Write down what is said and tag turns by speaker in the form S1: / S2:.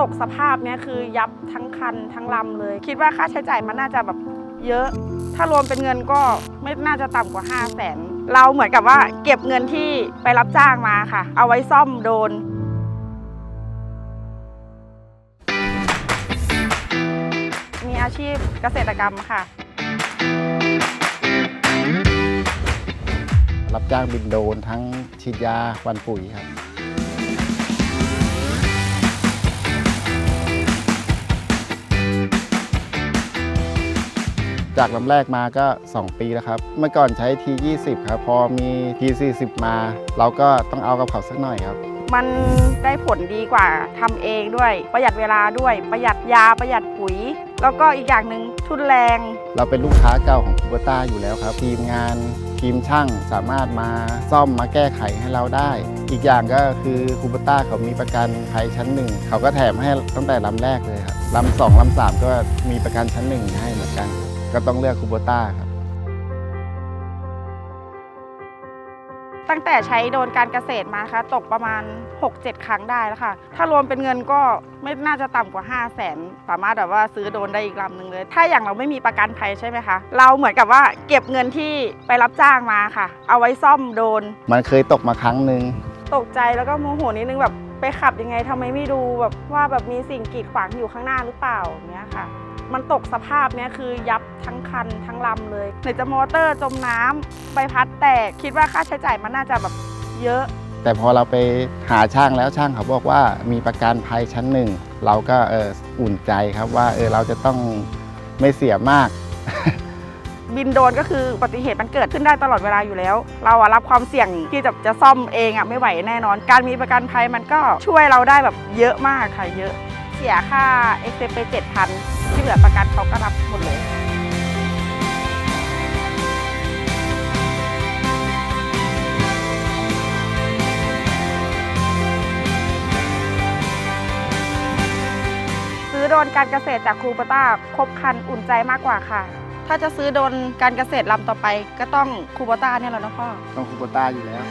S1: ตกสภาพเนี้ยคือยับทั้งคันทั้งลำเลย คิดว่าค่าใช้จ่ายมันน่าจะแบบเยอะ ถ้ารวมเป็นเงินก็ไม่น่าจะต่ำกว่า 5 0 0แสนเราเหมือนกับว่าเก็บเงินที่ไปรับจ้างมาค่ะ เอาไว้ซ่อมโดนมีอาชีพเกษตรกรรมค่ะ
S2: รับจ้างบินโดรนทั้งฉีดยาวันปุ๋ยครับ จากลำแรกมาก็ 2 ปีแล้วครับ เมื่อก่อนใช้ T20 ครับ พอมี T40 มา เราก็ต้องเอากับเขาสักหน่อยครับ
S1: มันได้ผลดีกว่าทำเองด้วย ประหยัดเวลาด้วย ประหยัดยาประหยัดปุ๋ย แล้วก็อีกอย่างหนึ่งทุนแรง
S2: เราเป็นลูกค้าเก่าของคูเบต้าอยู่แล้วครับ ทีมงานทีมช่างสามารถมาซ่อมมาแก้ไขให้เราได้ อีกอย่างก็คือคูเบต้าเขามีประกันภัยชั้นหนึ่งเขาก็แถมให้ตั้งแต่ลำแรกเลยครับลำสองลำสามก็มีประกันชั้นหนึ่งให้เหมือนกัน ก็ต้องเลือกคูเบต้าครับ
S1: ตั้งแต่ใช้โดรนการเกษตรมานะคะตกประมาณ 6-7 ครั้งได้แล้วค่ะ ถ้ารวมเป็นเงินก็ไม่น่าจะต่ำกว่า 5 0 0แสนสามารถแบบว่าซื้อโดรนได้อีกลำหนึ่งเลย ถ้าอย่างเราไม่มีประกันภัยใช่ไหมคะ เราเหมือนกับว่าเก็บเงินที่ไปรับจ้างมาค่ะ เอาไว้ซ่อมโดรน
S2: มันเคยตกมาครั้งหนึ่ง
S1: ตกใจแล้วก็โมโหนิดนึงแบบไปขับยังไงทำไมไม่ดูแบบว่าแบบมีสิ่งกีดขวางอยู่ข้างหน้าหรือเปล่าอย่างเนี้ยค่ะ มันตกสภาพเนี้ยคือยับทั้งคันทั้งลำเลยไหนจะมอเตอร์จมน้ำใบพัดแตก คิดว่าค่าใช้จ่ายมันน่าจะแบบเยอะ
S2: แต่พอเราไปหาช่างแล้วช่างเขาบอกว่ามีประกันภัยชั้นหนึ่ง เราก็เอออุ่นใจครับว่าเออเราจะต้องไม่เสียมาก
S1: บินโดรนก็คืออุบัติเหตุมันเกิดขึ้นได้ตลอดเวลาอยู่แล้ว เราอะรับความเสี่ยงที่จะจะซ่อมเองอะไม่ไหวแน่นอน การมีประกันภัยมันก็ช่วยเราได้แบบเยอะมากค่ะเยอะ เสียค่าเอ็กเซไปเจ็ดพัน ที่เหลือประกันเขาก็รับหมดเลยซื้อโดรนการเกษตรจากครูปต้าครบครันอุ่นใจมากกว่าค่ะ ถ้าจะซื้อโดรนการเกษตรลำต่อไป ก็ต้องครูปต้าเนี่ยแหละเนาะพ่อ
S2: ต้องคูโบต้าอยู่แล้ว